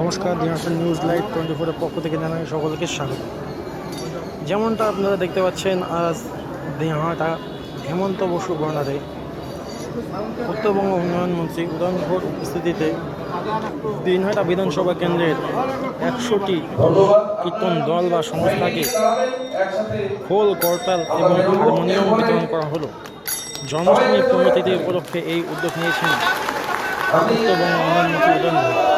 নমস্কার Dinajpur news live twenty ফোরের পক্ষ থেকে জানাই সকলকে স্বাগত। যেমনটা আপনারা দেখতে পাচ্ছেন আজ দিনহাটা হেমন্ত বসু বর্ণারে উত্তরবঙ্গ উন্নয়ন মন্ত্রী উদয়ন ঘোষ উপস্থিতিতে দিনহাটা বিধানসভা কেন্দ্রের একশোটি কীর্তন দল বা সংস্থাকে খোল করতাল এবং হারমোনিয়াম বিতরণ করা হলো। জন্মাষ্টমী পুণ্যতিথি উপলক্ষে এই উদ্যোগ নিয়েছেন উত্তরবঙ্গ উন্নয়ন মন্ত্রী উদয়ন ঘোষ।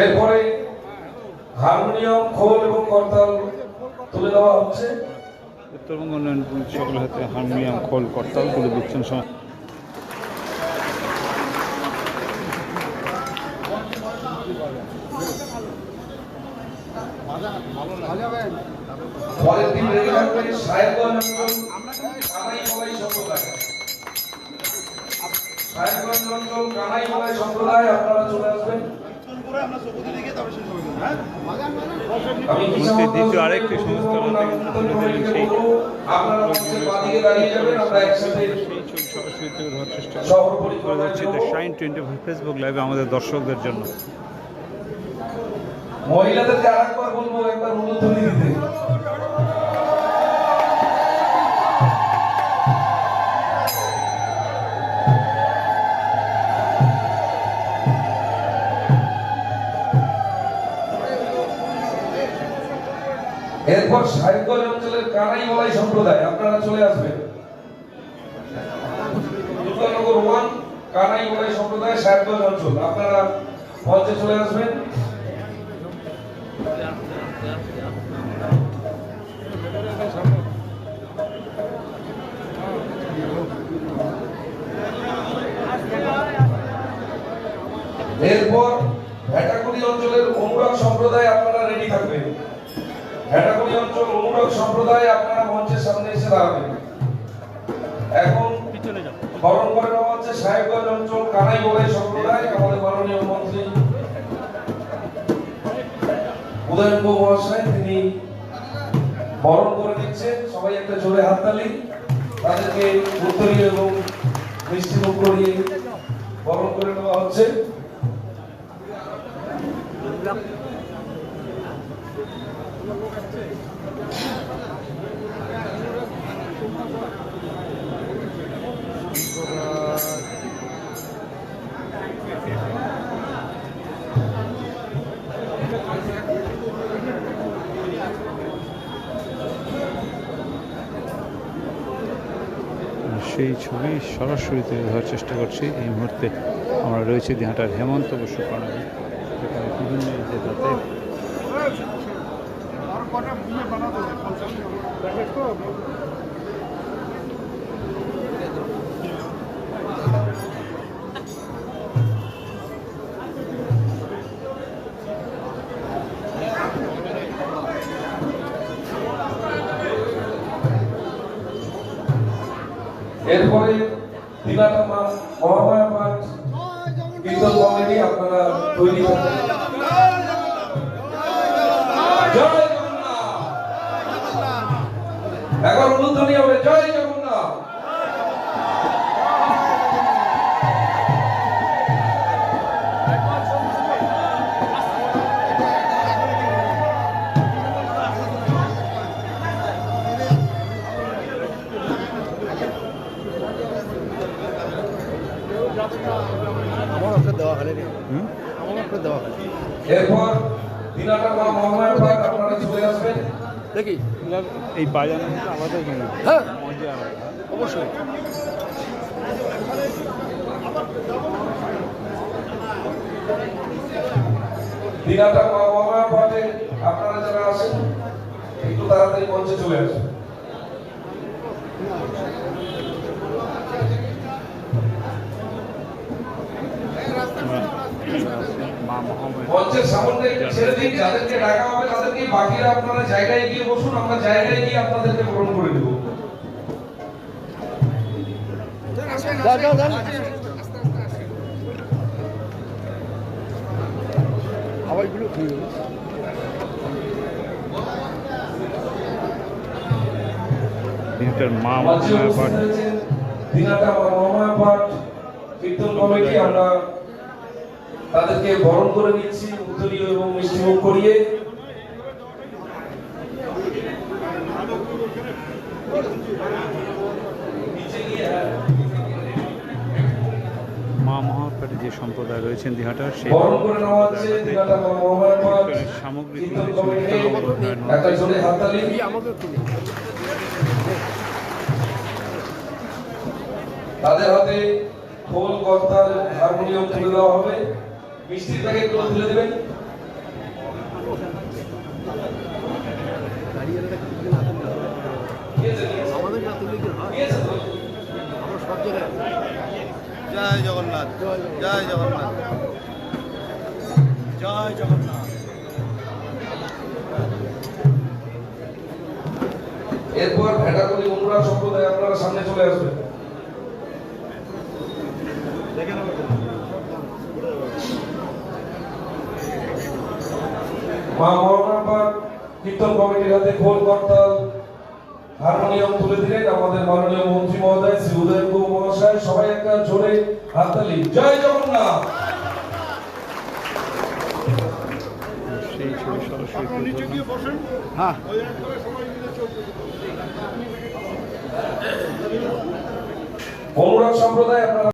এরপরে হারমোনিয়াম, খোল এবং করতাল তুলে দেওয়া হচ্ছে। উত্তরবঙ্গ উন্নয়ন সকল হাতে হারমোনিয়াম, খোল, করতাল তুলে দিচ্ছেন পরের দিন রেডি সাহেবগঞ্জ সম্প্রদায়। সাহেবগঞ্জ অঞ্চল সম্প্রদায় আপনারা চলে আসবেন। দ্বিতীয় আরেকটি সরাসরি চেষ্টা করে দ্য শাইন টোয়েন্টি ফেসবুক লাইভে আমাদের দর্শকদের জন্য। মহিলাদেরকে আরেকবার বলব, একবার উলুধ্বনি দিতে। এরপর সাহিত্যগঞ্জ অঞ্চলের কানাইমলাই সম্প্রদায়, আপনারা চলে আসবেন। দুর্গানগর ওয়ান কানাইমলাই সম্প্রদায়, সাহেবগঞ্জ অঞ্চল, আপনারা মঞ্চে চলে আসবেন। এরপর ভেটাকুড়ি অঞ্চলের অনুরাগ সম্প্রদায় আপনারা রেডি থাকবেন। ভেটাকুড়ি অঞ্চল অনুরাগ সম্প্রদায় আপনারা মঞ্চের সামনে এসে দাঁড়াবেন। এখন বরণ করে নেওয়া হচ্ছে সাহেবগঞ্জ অঞ্চল কানাই বলাই সম্প্রদায় আমাদের মাননীয় মন্ত্রী উদয়নবাবু মহাশয়, তিনি বরণ করে দিচ্ছেন। সবাই একটা জোরে হাততালি। তাদেরকে উত্তরীয় এবং মিষ্টি মুখ করিয়ে বরণ করে নেওয়া হচ্ছে। সেই ছবি সরাসরি তুলে ধরার চেষ্টা করছি। এই মুহূর্তে আমরা রয়েছি দিহাটার হেমন্ত বসু প্রণালী বিভিন্ন এরপরে দিনাটা মাস মহামায়া মাস কীর্তন কমিটি আপনারা তৈরি এখন উদ্বোধনী হবে জয় জগন্নাথ। এরপর দেখি। এই বাজানো আলাদাই হ্যাঁ। অবশ্যই। দিনাটা মা মহামায়া পাঠে আপনারা যারা আসেন একটু তাড়াতাড়ি মঞ্চে চলে আসুন। মঞ্চের সামনে ছেড়ে দিন যাদেরকে ডাকা হবে তাদেরকে বাকিরা আপনারা জায়গায় গিয়ে বসুন আমরা জায়গায় গিয়ে আপনাদেরকে গ্রহণ করে দেবো। দিনটার মা মহামায়া পাঠ। দিনাটা মহামায়া পাঠ। কীর্তন কমিটি আমরা তাদেরকে বরণ করে নিচ্ছি উত্তরীয় এবং মিষ্টিমুখ করিয়ে। মা মহাপাঠে যে সম্প্রদায় রয়েছেন দিহাটার সেই সামগ্রিক তাদের হাতে খোল কর্তার হারমোনিয়াম তুলে দেওয়া হবে। মিষ্টির প্যাকেটগুলো তুলে দেবেন? জয় জগন্নাথ। জয় জগন্নাথ। জয় জগন্নাথ। এরপর ভেটাগুলি অনুরাগ সম্প্রদায় আপনারা সামনে চলে আসবেন। মা মহানাপার কীর্তন কমিটির হাতে খোল করতাল। হারমোনিয়াম তুলে দিলেন আমাদের মাননীয় মন্ত্রী মহোদয় শ্রী উদয় গুহ মহাশয়। সবাই একটা জোরে হাততালি। জয় জগন্নাথ। অনুরাগ সম্প্রদায় আপনারা